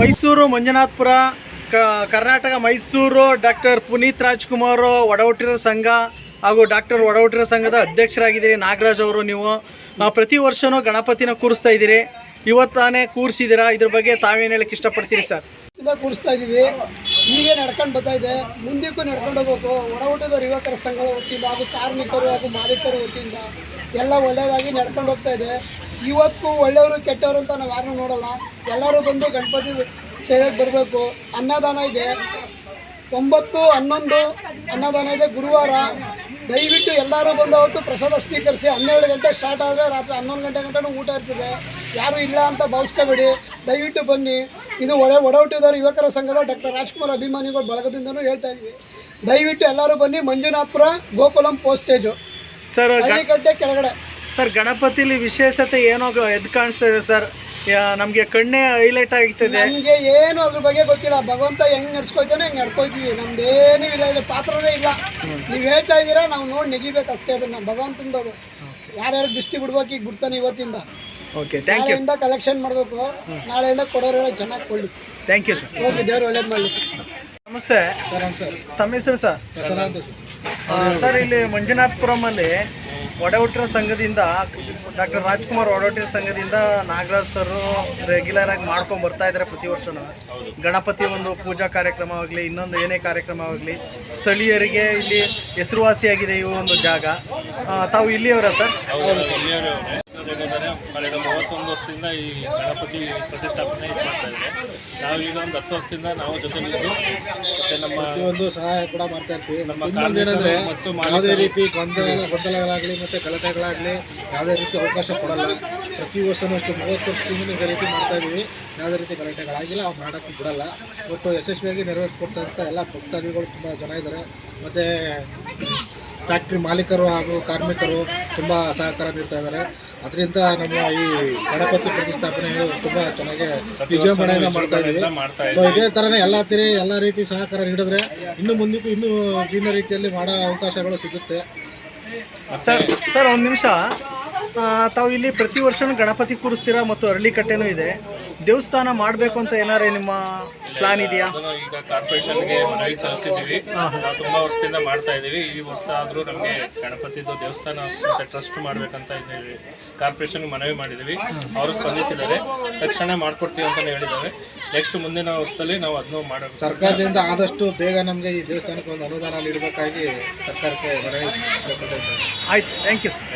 Mysuru Manjunathpura Karnataka, Mysuru, doctor Puneeth Rajkumar ಒಡಹುಟ್ಟಿರ ಸಂಘ ಹಾಗೂ ಡಾಕ್ಟರ್ ಒಡಹುಟ್ಟಿರ ಸಂಘದ ಅಧ್ಯಕ್ಷರಾಗಿದ್ದೀರಿ ನಾಗರಾಜ್ ಅವರು ನೀವು. ಪ್ರತಿ ವರ್ಷವೂ ಗಣಪತಿನ ಕೂರಿಸ್ತಾ ಇದ್ದೀರಿ. ಇವತ್ತಾನೇ ಕೂರಿಸಿದ್ದೀರಾ? ಇದ್ರ ಬಗ್ಗೆ ತಾವೇನು ಹೇಳಕ್ಕೆ ಇಷ್ಟಪಡ್ತೀರಿ ಸರ್? ಕೂರಿಸ್ತಾ ಇದ್ದೀವಿ. ಹೀಗೆ ನಡ್ಕೊಂಡು ಬರ್ತಾ ಇದೆ. ಮುಂದಕ್ಕೂ ನಡ್ಕೊಂಡು ಹೋಗ್ಬೇಕು. ಒಡ ಹುಟ್ಟಿದ ಯುವಕರ ಸಂಘದ ವತಿಯಿಂದ ಹಾಗೂ ಕಾರ್ಮಿಕರು ಹಾಗೂ ಮಾಲೀಕರ ವತಿಯಿಂದ ಎಲ್ಲ ಒಳ್ಳೆಯದಾಗಿ ನಡ್ಕೊಂಡು ಹೋಗ್ತಾ ಇದೆ. ಇವತ್ತಿಗೂ ಒಳ್ಳೆಯವರು ಕೆಟ್ಟವರು ಅಂತ ನಾವು ಯಾರನ್ನೂ ನೋಡಲ್ಲ. ಎಲ್ಲರೂ ಬಂದು ಗಣಪತಿ ಸೇವೆಗೆ ಬರಬೇಕು. ಅನ್ನದಾನ ಇದೆ. ಒಂಬತ್ತು ಹನ್ನೊಂದು ಅನ್ನದಾನ ಇದೆ ಗುರುವಾರ. ದಯವಿಟ್ಟು ಎಲ್ಲರೂ ಬಂದು ಅವತ್ತು ಪ್ರಸಾದ ಸ್ವೀಕರಿಸಿ ಹನ್ನೆರಡು ಗಂಟೆ ಸ್ಟಾರ್ಟ್ ಆದರೆ ರಾತ್ರಿ ಹನ್ನೊಂದು ಗಂಟೆ ಗಂಟೆನೂ ಊಟ ಇರ್ತದೆ. ಯಾರೂ ಇಲ್ಲ ಅಂತ ಭಾವಿಸ್ಕೋಬೇಡಿ. ದಯವಿಟ್ಟು ಬನ್ನಿ. ಇದು ಒಡ ಒಡಹುಟ್ಟಿದವರು ಯುವಕರ ಸಂಘದ ಡಾಕ್ಟರ್ ರಾಜ್ಕುಮಾರ್ ಅಭಿಮಾನಿಗಳು ಬಳಗದಿಂದನೂ ಹೇಳ್ತಾ ಇದ್ವಿ. ದಯವಿಟ್ಟು ಎಲ್ಲರೂ ಬನ್ನಿ ಮಂಜುನಾಥ್ಪುರ ಗೋಕುಲಂ ಪೋಸ್ಟೇಜು ಸರ್ ಹಳ್ಳಿಗಡ್ಡೆ ಕೆಳಗಡೆ. ಸರ್ ಗಣಪತಿಲಿ ವಿಶೇಷತೆ ಏನೋ ಎದ್ ಎದ್ದು ಕಾಣಿಸ್ತಾ ಇದೆ ಸರ್ ನಮಗೆ ಕಣ್ಣೇ ಹೈಲೈಟ್ ಆಗ್ತದೆ. ನಮಗೆ ಏನು ಅದ್ರ ಬಗ್ಗೆ ಗೊತ್ತಿಲ್ಲ. ಭಗವಂತ ಹೆಂಗ್ ನಡ್ಸ್ಕೊಯ್ತಾನೆ ಹೆಂಗ್ ನಡ್ಕೊಯ್ತೀವಿ. ನಮ್ದೇನೂ ಇಲ್ಲ ಇದ್ರ ಪಾತ್ರನೇ ಇಲ್ಲ. ನೀವು ಹೇಳ್ತಾ ಇದ್ದೀರಾ ನಾವು ನೋಡಿ ನೆಗಿಬೇಕು ಅಷ್ಟೇ ಅದನ್ನ ಭಗವಂತಂದು ಅದು ಯಾರ್ಯಾರು ದೃಷ್ಟಿ ಬಿಡ್ಬೇಕು ಈಗ ಬಿಡ್ತಾನೆ ಇವತ್ತಿಂದ. ಓಕೆ ಥ್ಯಾಂಕ್ ಯು ಕಲೆಕ್ಷನ್ ಮಾಡಬೇಕು. ನಾಳೆಯಿಂದ ಕೊಡೋರೆಲ್ಲ ಚೆನ್ನಾಗಿ ಕೊಡ್ಲಿ. ಥ್ಯಾಂಕ್ ಯು ಸರ್ ಓಕೆ ದೇವ್ರು ಒಳ್ಳೇದು ಮಾಡಲಿ. ನಮಸ್ತೆ. ಸರ್ ತಮ್ಮ ಹೆಸರು ಸರ್? ಸರ್ ಇಲ್ಲಿ ಮಂಜುನಾಥ್ಪುರಮಲ್ಲಿ ಒಡಹುಟ್ಟಿನ ಸಂಘದಿಂದ ಡಾಕ್ಟರ್ ರಾಜ್ಕುಮಾರ್ ಒಡಹುಟ್ಟಿನ ಸಂಘದಿಂದ ನಾಗರಾಜ್ ಸರು ರೆಗ್ಯುಲರ್ ಆಗಿ ಮಾಡ್ಕೊಂಡು ಬರ್ತಾ ಇದ್ದಾರೆ ಪ್ರತಿ ವರ್ಷನೂ. ಗಣಪತಿ ಒಂದು ಪೂಜಾ ಕಾರ್ಯಕ್ರಮವಾಗಲಿ ಇನ್ನೊಂದು ಏನೇ ಕಾರ್ಯಕ್ರಮ ಆಗಲಿ, ಸ್ಥಳೀಯರಿಗೆ ಇಲ್ಲಿ ಹೆಸರುವಾಸಿಯಾಗಿದೆ ಈ ಒಂದು ಜಾಗ. ತಾವು ಇಲ್ಲಿಯವರ ಸರ್ ಜೊತೆಗಾರೆ ಕಳೆದ ಮೂವತ್ತೊಂದು ವರ್ಷದಿಂದ ಈ ಗಣಪತಿ ಪ್ರತಿಷ್ಠಾಪನೆ ಇದು ಮಾಡ್ತಾ ಇದ್ದಾರೆ. ನಾವು ಈಗ ಒಂದು ಹತ್ತು ವರ್ಷದಿಂದ ನಾವು ಜೊತೆಲಿದ್ದು ಮತ್ತೆ ನಮ್ಮ ಪ್ರತಿಯೊಂದು ಸಹಾಯ ಕೂಡ ಮಾಡ್ತಾ ಇರ್ತೀವಿ. ನಮ್ಮ ಇನ್ನೊಂದು ಏನಂದ್ರೆ ಮತ್ತು ಯಾವುದೇ ರೀತಿ ಗೊಂದಲ ಗೊಂದಲಗಳಾಗಲಿ ಮತ್ತೆ ಗಲಾಟೆಗಳಾಗಲಿ ಯಾವುದೇ ರೀತಿ ಅವಕಾಶ ಕೊಡಲ್ಲ. ಪ್ರತಿ ವರ್ಷನೂ ಅಷ್ಟು ಮೂವತ್ತು ವರ್ಷದಿಂದ ಇದೇ ರೀತಿ ಮಾಡ್ತಾ ಇದ್ದೀವಿ ಯಾವುದೇ ರೀತಿ ಗಲಾಟೆಗಳಾಗಿಲ್ಲ ಅವ್ರು ಮಾಡೋಕ್ಕೂ ಬಿಡಲ್ಲ. ಒಟ್ಟು ಯಶಸ್ವಿಯಾಗಿ ನೆರವೇರಿಸ್ಕೊಡ್ತಾ ಇರ್ತಾ ಎಲ್ಲ ಭಕ್ತಾದಿಗಳು ತುಂಬ ಜನ ಇದ್ದಾರೆ. ಮತ್ತು ಫ್ಯಾಕ್ಟ್ರಿ ಮಾಲೀಕರು ಹಾಗೂ ಕಾರ್ಮಿಕರು ತುಂಬ ಸಹಕಾರ ನೀಡ್ತಾ ಇದ್ದಾರೆ. ಅದರಿಂದ ನಮ್ಮ ಈ ಗಣಪತಿ ಪ್ರತಿಷ್ಠಾಪನೆಯು ತುಂಬ ಚೆನ್ನಾಗಿ ವಿಜೃಂಭಣೆಯನ್ನು ಮಾಡ್ತಾ ಇದ್ದೀವಿ. ಸೊ ಇದೇ ಥರನೇ ಎಲ್ಲ ತಿರಿ ಎಲ್ಲ ರೀತಿ ಸಹಕಾರ ನೀಡಿದ್ರೆ ಇನ್ನು ಮುಂದಕ್ಕೂ ಇನ್ನೂ ವಿಭಿನ್ನ ರೀತಿಯಲ್ಲಿ ಮಾಡೋ ಅವಕಾಶಗಳು ಸಿಗುತ್ತೆ. ಸರ್ ಸರ್ ಒಂದು ನಿಮಿಷ. ತಾವು ಇಲ್ಲಿ ಪ್ರತಿ ವರ್ಷನೂ ಗಣಪತಿ ಕೂರಿಸ್ತೀರಾ ಮತ್ತು ಅರಳಿಕಟ್ಟೆನೂ ಇದೆ? ದೇವಸ್ಥಾನ ಮಾಡಬೇಕು ಅಂತ ಏನಾರೇ ನಿಮ್ಮ ಪ್ಲಾನ್ ಇದೆಯಾ? ಅದನ್ನು ಈಗ ಕಾರ್ಪೊರೇಷನ್ಗೆ ಮನವಿ ಸಲ್ಲಿಸಿದ್ದೀವಿ. ನಾವು ತುಂಬ ವರ್ಷದಿಂದ ಮಾಡ್ತಾ ಇದ್ದೀವಿ ಈ ವರ್ಷ ಆದರೂ ನಮಗೆ ಗಣಪತಿದು ದೇವಸ್ಥಾನ ಮತ್ತೆ ಟ್ರಸ್ಟ್ ಮಾಡಬೇಕಂತ ಇದ್ದೀವಿ. ಕಾರ್ಪೊರೇಷನ್ಗೆ ಮನವಿ ಮಾಡಿದ್ದೀವಿ. ಅವರು ಸ್ಪಂದಿಸಿದ್ದಾರೆ. ತಕ್ಷಣ ಮಾಡ್ಕೊಡ್ತೀವಿ ಅಂತಲೇ ಹೇಳಿದ್ದಾರೆ. ನೆಕ್ಸ್ಟ್ ಮುಂದಿನ ವರ್ಷದಲ್ಲಿ ನಾವು ಅದನ್ನು ಮಾಡಬೇಕು ಸರ್ಕಾರದಿಂದ ಆದಷ್ಟು ಬೇಗ ನಮಗೆ ಈ ದೇವಸ್ಥಾನಕ್ಕೆ ಒಂದು ಅನುದಾನ ನೀಡಬೇಕಾಗಿ ಸರ್ಕಾರಕ್ಕೆ ಮನವಿ ಆಯ್ತು. Thank you sir